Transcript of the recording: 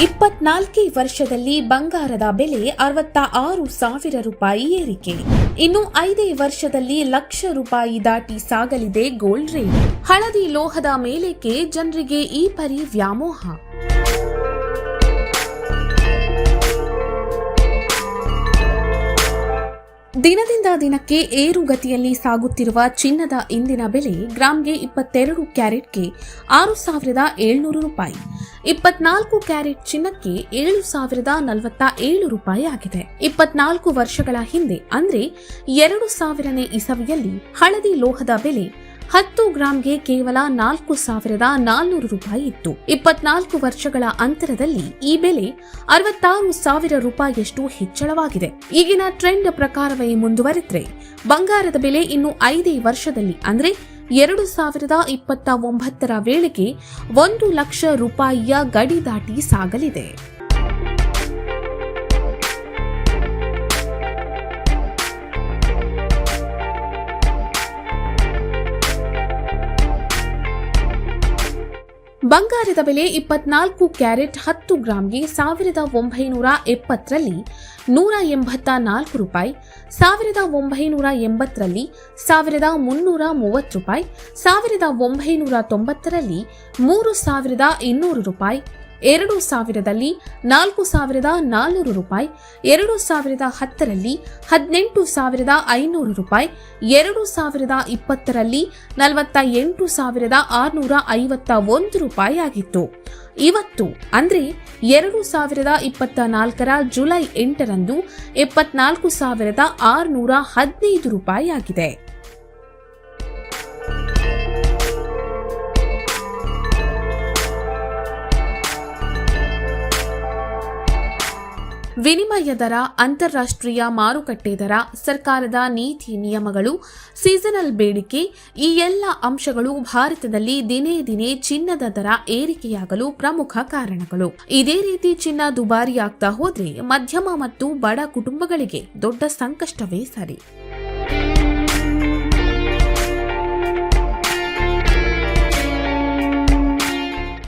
ಇಪ್ಪತ್ನಾಲ್ಕೇ ವರ್ಷದಲ್ಲಿ ಬಂಗಾರದ ಬೆಲೆ ಅರವತ್ತ ಆರು ಸಾವಿರ ರೂಪಾಯಿ ಏರಿಕೆ. ಇನ್ನು ಐದೇ ವರ್ಷದಲ್ಲಿ ಲಕ್ಷ ರೂಪಾಯಿ ದಾಟಿ ಸಾಗಲಿದೆ ಗೋಲ್ಡ್ ರೇಟ್. ಹಳದಿ ಲೋಹದ ಮೇಲೇಕೆ ಜನರಿಗೆ ಈ ಪರಿ ವ್ಯಾಮೋಹ. ದಿನದಿಂದ ದಿನಕ್ಕೆ ಏರುಗತಿಯಲ್ಲಿ ಸಾಗುತ್ತಿರುವ ಚಿನ್ನದ ಇಂದಿನ ಬೆಲೆ ಗ್ರಾಂಗೆ ಇಪ್ಪತ್ತೆರಡು ಕ್ಯಾರೆಟ್ಗೆ ಆರು ಸಾವಿರದ ಏಳ್ನೂರು ರೂಪಾಯಿ. ಇಪ್ಪತ್ನಾಲ್ಕು ಕ್ಯಾರೆಟ್ ಚಿನ್ನಕ್ಕೆ ಏಳು ಸಾವಿರದ ನಲವತ್ತ ಏಳು ರೂಪಾಯಿ ಆಗಿದೆ. ಇಪ್ಪತ್ನಾಲ್ಕು ವರ್ಷಗಳ ಹಿಂದೆ ಅಂದ್ರೆ ಎರಡು ಸಾವಿರನೇ ಇಸವಿಯಲ್ಲಿ ಹಳದಿ ಲೋಹದ ಬೆಲೆ ಹತ್ತು ಗ್ರಾಂಗೆ ಕೇವಲ ನಾಲ್ಕು ಸಾವಿರದ ನಾಲ್ನೂರು ರೂಪಾಯಿ ಇತ್ತು. ಇಪ್ಪತ್ನಾಲ್ಕು ವರ್ಷಗಳ ಅಂತರದಲ್ಲಿ ಈ ಬೆಲೆ ಅರವತ್ತಾರು ಸಾವಿರ ರೂಪಾಯಿಯಷ್ಟು ಹೆಚ್ಚಳವಾಗಿದೆ. ಈಗಿನ ಟ್ರೆಂಡ್ ಪ್ರಕಾರವೇ ಮುಂದುವರೆದ್ರೆ ಬಂಗಾರದ ಬೆಲೆ ಇನ್ನು ಐದೇ ವರ್ಷದಲ್ಲಿ ಅಂದ್ರೆ ಎರಡು ಸಾವಿರದ ಇಪ್ಪತ್ತ ಒಂಬತ್ತರ ವೇಳೆಗೆ ಒಂದು ಲಕ್ಷ ರೂಪಾಯಿಯ ಗಡಿ ದಾಟಿ ಸಾಗಲಿದೆ. ಬಂಗಾರದ ಬೆಲೆ ಇಪ್ಪತ್ನಾಲ್ಕು ಕ್ಯಾರೆಟ್ ಹತ್ತು ಗ್ರಾಂಗೆ ಸಾವಿರದ ಒಂಬೈನೂರ ಎಪ್ಪತ್ತರಲ್ಲಿ ನೂರ ಎಂಬತ್ತ ನಾಲ್ಕು ರೂಪಾಯಿ, ಸಾವಿರದ ಒಂಬೈನೂರ ಎಂಬತ್ತರಲ್ಲಿ ಸಾವಿರದ ಮುನ್ನೂರ ಮೂವತ್ತು ರೂಪಾಯಿ, ಸಾವಿರದ ಒಂಬೈನೂರ ತೊಂಬತ್ತರಲ್ಲಿ ಮೂರು ಸಾವಿರದ ಇನ್ನೂರು ರೂಪಾಯಿ ಎರಡು ಸಾವಿರದಲ್ಲಿ ನಾಲ್ಕು ಸಾವಿರದ ನಾಲ್ನೂರು ರೂಪಾಯಿ, ಎರಡು ಸಾವಿರದ ಹತ್ತರಲ್ಲಿ ಹದಿನೆಂಟು ಸಾವಿರದ ಐನೂರು ರೂಪಾಯಿ, ಎರಡು ಸಾವಿರದ ಇಪ್ಪತ್ತರಲ್ಲಿ ನಲವತ್ತ ಎಂಟು ಸಾವಿರದ ಆರುನೂರ ಐವತ್ತ ಒಂದು ರೂಪಾಯಿ ಆಗಿತ್ತು. ಇವತ್ತು, ಅಂದ್ರೆ ಎರಡು ಸಾವಿರದ ಇಪ್ಪತ್ತ ನಾಲ್ಕರ ಜುಲೈ ಎಂಟರಂದು ಎಪ್ಪತ್ನಾಲ್ಕು ಸಾವಿರದ ಆರುನೂರ ಹದಿನೈದು ರೂಪಾಯಿ ಆಗಿದೆ. ವಿನಿಮಯ ದರ, ಅಂತಾರಾಷ್ಟ್ರೀಯ ಮಾರುಕಟ್ಟೆ ದರ, ಸರ್ಕಾರದ ನೀತಿ ನಿಯಮಗಳು, ಸೀಸನಲ್ ಬೇಡಿಕೆ ಈ ಎಲ್ಲ ಅಂಶಗಳು ಭಾರತದಲ್ಲಿ ದಿನೇ ದಿನೇ ಚಿನ್ನದ ದರ ಏರಿಕೆಯಾಗಲು ಪ್ರಮುಖ ಕಾರಣಗಳು. ಇದೇ ರೀತಿ ಚಿನ್ನ ದುಬಾರಿಯಾಗ್ತಾ ಹೋದ್ರೆ ಮಧ್ಯಮ ಮತ್ತು ಬಡ ಕುಟುಂಬಗಳಿಗೆ ದೊಡ್ಡ ಸಂಕಷ್ಟವೇ ಸರಿ.